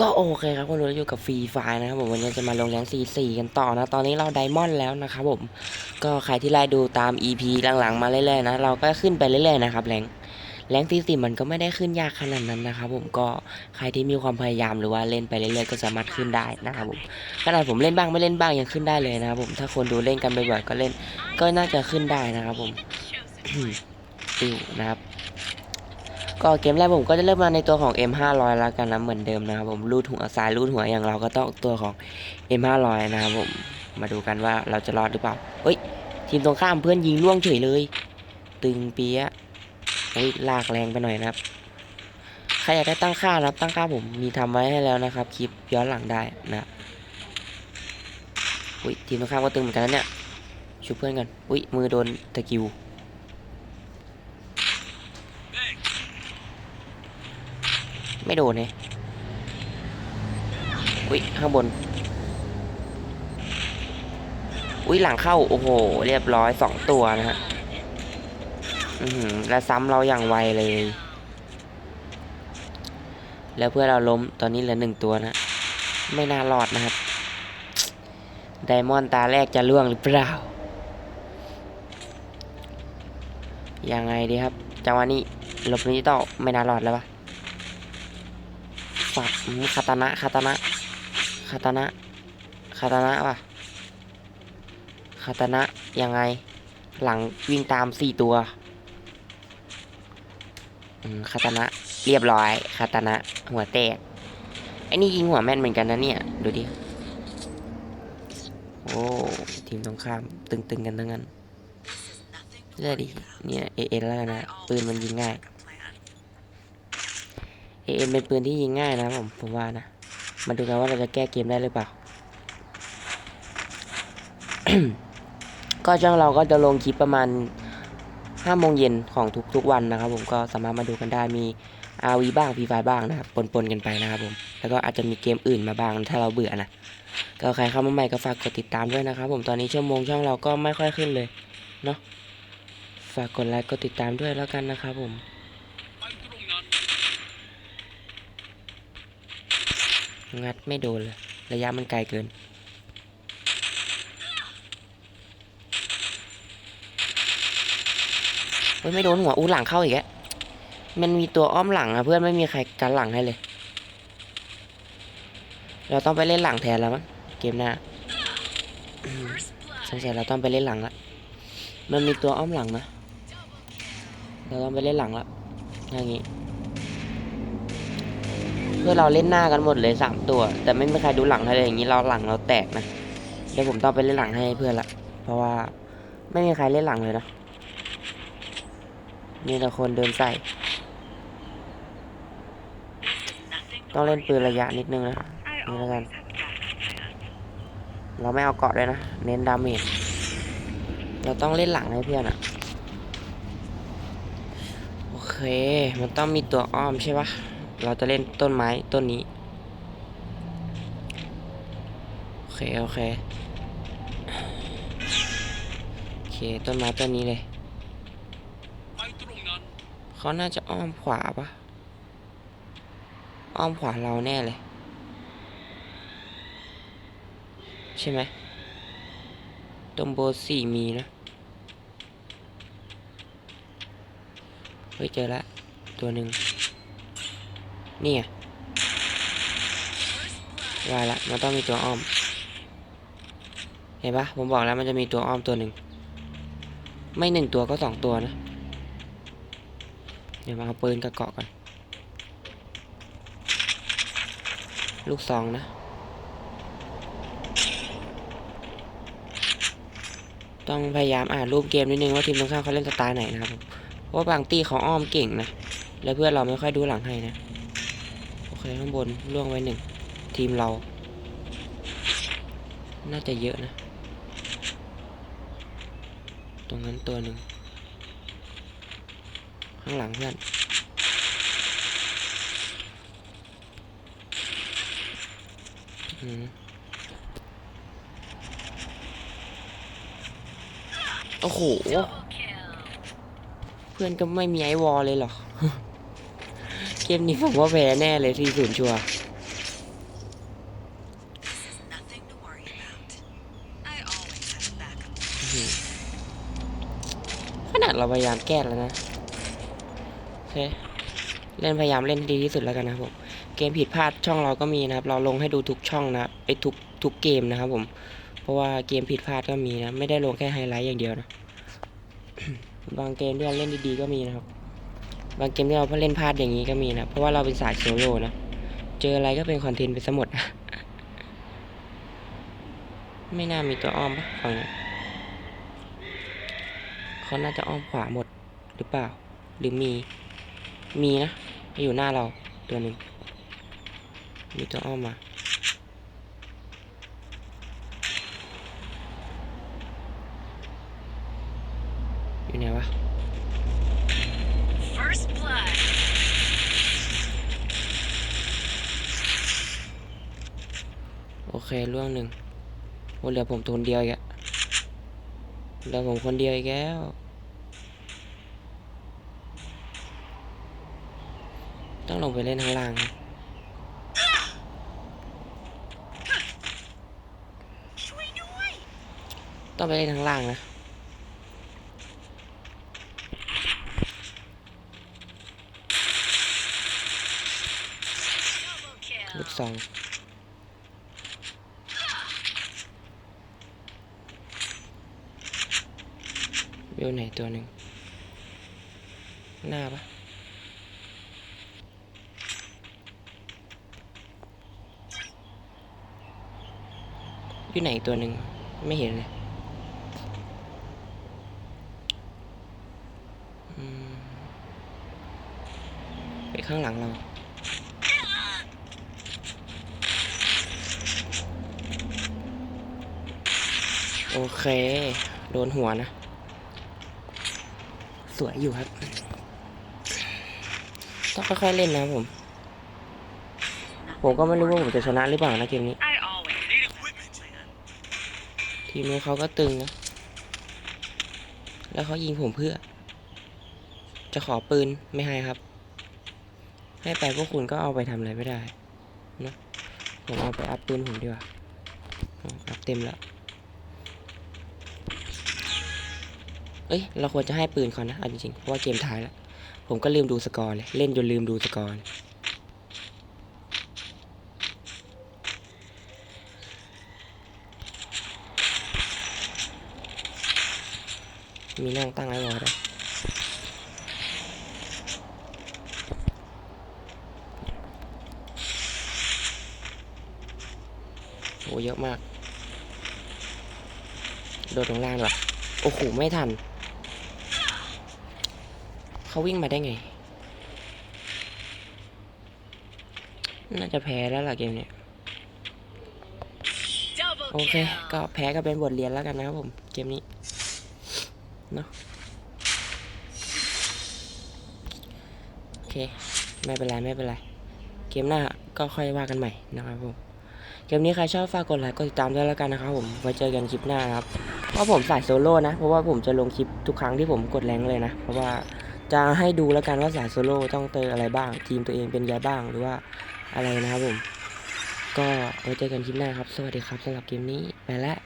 ก็โอเคครับคุณรู้อยู่กับฟรีไฟนะครับผมวันนี้จะมาลงแรง44กันต่อนะ ตอนนี้เราไดมอนด์แล้วนะครับผม ก็ใครที่ไล่ดูตาม EP หลังๆ มาเรื่อยๆนะ เราก็ขึ้นไปเรื่อยๆนะครับแรงแรง44มันก็ไม่ได้ขึ้นยากขนาดนั้นนะครับผมก็ใครที่มีความพยายามหรือว่าเล่นไปเรื่อยๆก็สามารถขึ้นได้นะครับผมขนาดผมเล่นบ้างไม่เล่นบ้างยังขึ้นได้เลยนะครับผมถ้าคนดูเล่นกันบ่อยๆก็เล่นก็น่าจะขึ้นได้นะครับผมติวนะครับ ก็เกมแรกผมก็จะเริ่มมาในตัวของ M500 แล้วกันนะเหมือนเดิมนะครับผมรูดหัวซ้ายรูดหัวอย่างเราก็ต้องตัวของ M500 นะครับผมมาดูกันว่าเราจะรอดหรือเปล่าเฮ้ยทีมตรงข้ามเพื่อนยิงล่วงเฉยเลย ตึงเปียะเฮ้ยลากแรงไปหน่อยนะครับใครอยากได้ตั้งค่านะครับตั้งค่าผมมีทำไว้ให้แล้วนะครับคลิปย้อนหลังได้นะอุ้ยทีมตรงข้ามก็ตึงเหมือนกันนะเนี่ยช่วยเพื่อนกันอุ้ยมือโดนตะกิว ไม่โดนเนี่ยอุ้ยข้างบน อุ้ยหลังเข้า โอ้โห เรียบร้อยสองตัวนะฮะ อือหือและซ้ำเราอย่างไวเลย แล้วเพื่อเราล้มตอนนี้เหลือหนึ่งตัวนะ ไม่น่ารอดนะครับ ไดมอนด์ตาแรกจะล่วงหรือเปล่า ยังไงดีครับ จังหวะนี้ลบนี้ต่อไม่น่ารอดแล้วปะ ฝัดอืมคาตานะคาตานะคาตานะคาตานะว่ะคาตานะยังไง หลังวิ่งตามสี่ตัวคาตานะเรียบร้อยคาตานะหัวแตกไอ้นี่ยิงหัวแม่นเหมือนกันนะเนี่ย ดูดิ โอ้ทีมตรงข้ามตึงๆกันทั้งนั้นเลือดิเนี่ยเอเอแล้วนะปืนมันยิงง่าย เอ็มเป็นปืนที่ยิงง่ายนะผมผมว่านะ มาดูกันว่าเราจะแก้เกมได้หรือเปล่า ก็ช่องเราก็จะลงคลิปประมาณห้าโมงเย็นของทุกๆวันนะครับผมก็สามารถมาดูกันได้มี RV บ้าง Free Fire บ้างนะครับปนๆกันไปนะครับผมแล้วก็อาจจะมีเกมอื่นมาบ้างถ้าเราเบื่อนะก็ใครเข้ามาใหม่ก็ฝากกดติดตามด้วยนะครับผมตอนนี้ชั่วโมงช่องเราก็ไม่ค่อยขึ้นเลยเนาะฝากกดไลค์กดติดตามด้วยแล้วกันนะครับผม งัดไม่โดนเลยระยะมันไกลเกิน เฮ้ยไม่โดนหัวอู้หลังเข้าอีกแล้วมันมีตัวอ้อมหลังอะเพื่อนไม่มีใครกันหลังให้เลย เราต้องไปเล่นหลังแทนแล้วมั้งเกมหน้าสงสัยเราต้องไปเล่นหลังละ มันมีตัวอ้อมหลังนะเราต้องไปเล่นหลังละอย่างงี้ เพื่อเราเล่นหน้ากันหมดเลยสามตัว แต่ไม่มีใครดูหลังให้เลยอย่างนี้เราหลังเราแตกนะเดี๋ยวผมต้องไปเล่นหลังให้เพื่อนละเพราะว่าไม่มีใครเล่นหลังเลยนะมีแต่คนเดินใส่ต้องเล่นปืนระยะนิดนึงนะนี่แล้วกันเราไม่เอาเกาะเลยนะ เน้นดาเมจเราต้องเล่นหลังให้เพื่อนอะโอเค มันต้องมีตัวอ้อมใช่ปะ เราจะเล่นต้นไม้ต้นนี้ โอเค โอเค โอเค ต้นไม้ต้นนี้เลยเขาน่าจะอ้อมขวาปะอ้อมขวาเราแน่เลย ใช่ไหมตรงโบสี่มีนะ เฮ้ย เจอละ ตัวหนึ่ง นี่ไงว่าละมันต้องมีตัวอ้อม เห็นปะผมบอกแล้วมันจะมีตัวอ้อมตัวหนึ่ง ไม่หนึ่งตัวก็สองตัวนะ เดี๋ยวมาเอาปืนกับเกาะก่อน ลูกซองนะ ต้องพยายามอ่านรูปเกมนิดนึงว่าทีมตรงข้ามเขาเล่นสไตล์ไหนนะครับผมเพราะว่าบางตี้เขาอ้อมเก่งนะ แล้วเพื่อนเราไม่ค่อยดูหลังให้นะ เคข้างบนล่วงไว้หนึ่งทีมเรา น่าจะเยอะนะ ตรงนั้นตัวหนึ่ง ข้างหลังเพื่อนอืมโอ้โห เพื่อนก็ไม่มีไอวอลเลยเหรอ เกมนี้ผมว่าแพ้แน่เลยที่ศูนย์ชัวขนาดเราพยายามแก้แล้วนะเคเล่นพยายามเล่นดีที่สุดแล้วกันนะครับผมเกมผิดพลาดช่องเราก็มีนะครับ เราลงให้ดูทุกช่องนะไอ้ทุกทุกเกมนะครับผม เพราะว่าเกมผิดพลาดก็มีนะ ไม่ได้ลงแค่ไฮไลท์อย่างเดียวนะบางเกมที่เราเล่นดีๆก็มีนะครับ บางเกมที่เราเล่นพลาดอย่างนี้ก็มีนะ เพราะว่าเราเป็นสายโซโล่นะ เจออะไรก็เป็นคอนเทนต์ไปซะหมด ไม่น่ามีตัวอ้อมปะฝั่งนี้เขาน่าจะอ้อมขวาหมดหรือเปล่า หรือมี มีนะ อยู่หน้าเราตัวหนึ่งมีตัวอ้อมมา อยู่ไหนวะ First blood. โอ เคล่วงหนึ่งโอ้เหลือผมคนเดียวอีกอะเหลือผมคนเดียวอีกแล้ว ต้องลงไปเล่นข้างล่างต้องไปเล่นข้างล่างนะลูกซอง วิวไหนตัวหนึ่งหน้าปะอยู่ไหนตัวหนึ่งไม่เห็นเลยไปข้างหลังเราโอเค โดนหัวนะ สวยอยู่ครับ ต้องค่อยๆเล่นนะครับผม ผมก็ไม่รู้ว่าผมจะชนะหรือเปล่านะเกมนี้ I always Need equipment. ทีมนู้นเขาก็ตึงนะ แล้วเขายิงผมเพื่อ จะขอปืนไม่ให้ครับ ให้ไปพวกคุณก็เอาไปทำอะไรไม่ได้เนอะผมเอาไปอัพปืนผมดีกว่าอ๋ออัพเต็มแล้ว เอ้ย เราควรจะให้ปืนเขานะเอาจริงๆเพราะว่าเกมท้ายแล้ว ผมก็ลืมดูสกอร์เลย เล่นจนลืมดูสกอร์มีนั่งตั้งไว้รอได้วยโอ้เยอะมาก โดดตรงล่างเหรอ โอ้โห ไม่ทัน เขาวิ่งมาได้ไง น่าจะแพ้แล้วล่ะเกมเนี้ย double โอเค kill. ก็แพ้ก็เป็นบทเรียนแล้วกันนะครับผม เกมนี้ เนาะโอเค ไม่เป็นไร ไม่เป็นไร เกมหน้าก็ค่อยว่ากันใหม่นะครับผมเกมนี้ใครชอบฝากกดไลค์กดติดตามด้วยแล้วกันนะครับผมไว้เจอกันคลิปหน้านะครับ เพราะผมสายโซโล่นะ เพราะว่าผมจะลงคลิปทุกครั้งที่ผมกดแรงเลยนะ เพราะว่า จะให้ดูแล้วกันว่าสายโซโล่ต้องเจออะไรบ้าง ทีมตัวเองเป็นไงบ้างหรือว่าอะไรนะครับผม ก็ไว้เจอกันคลิปหน้าครับ สวัสดีครับสำหรับเกมนี้ไปแล้ว